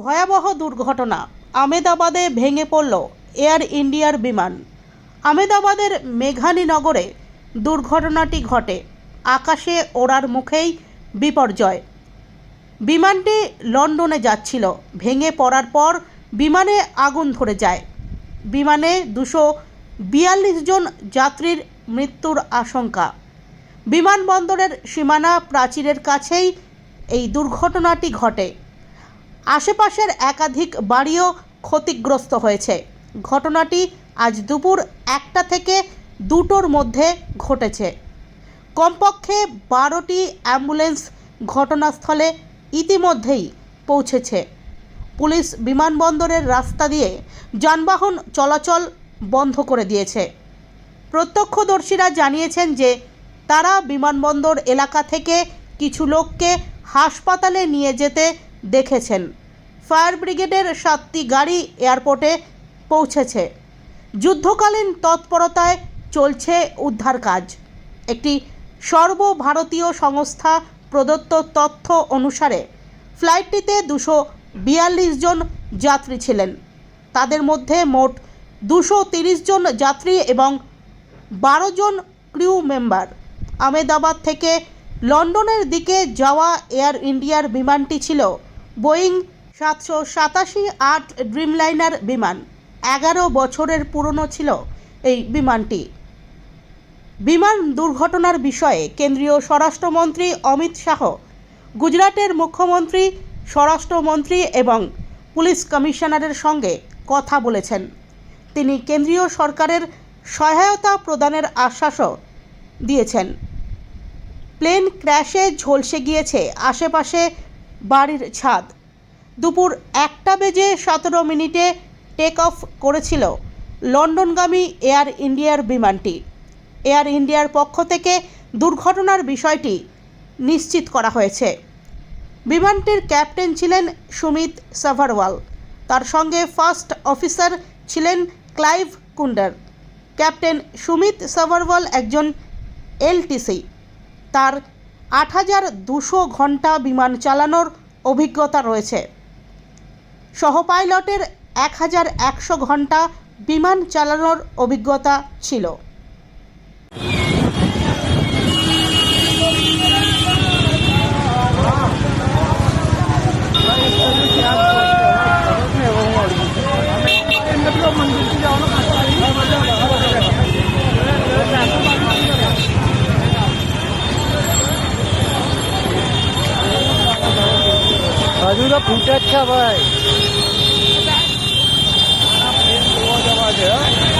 ভয়াবহ দুর্ঘটনা আমেদাবাদে ভেঙে পড়ল এয়ার ইন্ডিয়ার বিমান। আমেদাবাদের মেঘানীনগরে দুর্ঘটনাটি ঘটে। আকাশে ওড়ার মুখেই বিপর্যয়। বিমানটি লন্ডনে যাচ্ছিল। ভেঙে পড়ার পর বিমানে আগুন ধরে যায়। বিমানে দুশো বিয়াল্লিশ জন যাত্রীর মৃত্যুর আশঙ্কা। বিমানবন্দরের সীমানা প্রাচীরের কাছেই এই দুর্ঘটনাটি ঘটে। আশেপাশের একাধিক বাড়িও ক্ষতিগ্রস্ত হয়েছে। ঘটনাটি আজ দুপুর একটা থেকে দুটোর মধ্যে ঘটেছে। কমপক্ষে বারোটি অ্যাম্বুলেন্স ঘটনাস্থলে ইতিমধ্যেই পৌঁছেছে। পুলিশ বিমানবন্দরের রাস্তা দিয়ে যানবাহন চলাচল বন্ধ করে দিয়েছে। প্রত্যক্ষদর্শীরা জানিয়েছেন যে, তারা বিমানবন্দর এলাকা থেকে কিছু লোককে হাসপাতালে নিয়ে যেতে দেখেছেন। ফায়ার ব্রিগেডের সাতটি গাড়ি এয়ারপোর্টে পৌঁছেছে। যুদ্ধকালীন তৎপরতায় চলছে উদ্ধার কাজ। একটি সর্বভারতীয় সংস্থা প্রদত্ত তথ্য অনুসারে ফ্লাইটটিতে দুশো বিয়াল্লিশ জন যাত্রী ছিলেন। তাদের মধ্যে মোট দুশো তিরিশ জন যাত্রী এবং বারো জন ক্রিউ মেম্বার। আমেদাবাদ থেকে লন্ডনের দিকে যাওয়া এয়ার ইন্ডিয়ার বিমানটি ছিল বোয়িং সাতশো সাতাশি আট ড্রিমলাইনার বিমান। এগারো বছরের পুরনো ছিল এই বিমানটি। বিমান দুর্ঘটনার বিষয়ে কেন্দ্রীয় স্বরাষ্ট্রমন্ত্রী অমিত শাহ, গুজরাটের মুখ্যমন্ত্রী, স্বরাষ্ট্রমন্ত্রী এবং পুলিশ কমিশনারের সঙ্গে কথা বলেছেন। তিনি কেন্দ্রীয় সরকারের সহায়তা প্রদানের আশ্বাসও দিয়েছেন। প্লেন ক্র্যাশে ঝলসে গিয়েছে। আশেপাশে বাড়ির ছাদ। দুপুর একটা বেজে সতেরো মিনিটে টেক অফ করেছিল লন্ডনগামী এয়ার ইন্ডিয়ার বিমানটি। এয়ার ইন্ডিয়ার পক্ষ থেকে দুর্ঘটনার বিষয়টি নিশ্চিত করা হয়েছে। বিমানটির ক্যাপ্টেন ছিলেন সুমিত সাভারওয়াল। তার সঙ্গে ফার্স্ট অফিসার ছিলেন ক্লাইভ কুন্ডার। ক্যাপ্টেন সুমিত সাভারওয়াল একজন এলটিসি তার আট হাজার দুশো ঘণ্টা বিমান চালানোর অভিজ্ঞতা রয়েছে। সহ পাইলটের এক হাজার একশো ঘণ্টা বিমান চালানোর অভিজ্ঞতা ছিল। બધું તો ફૂટ જ છે ભાઈ જવા છે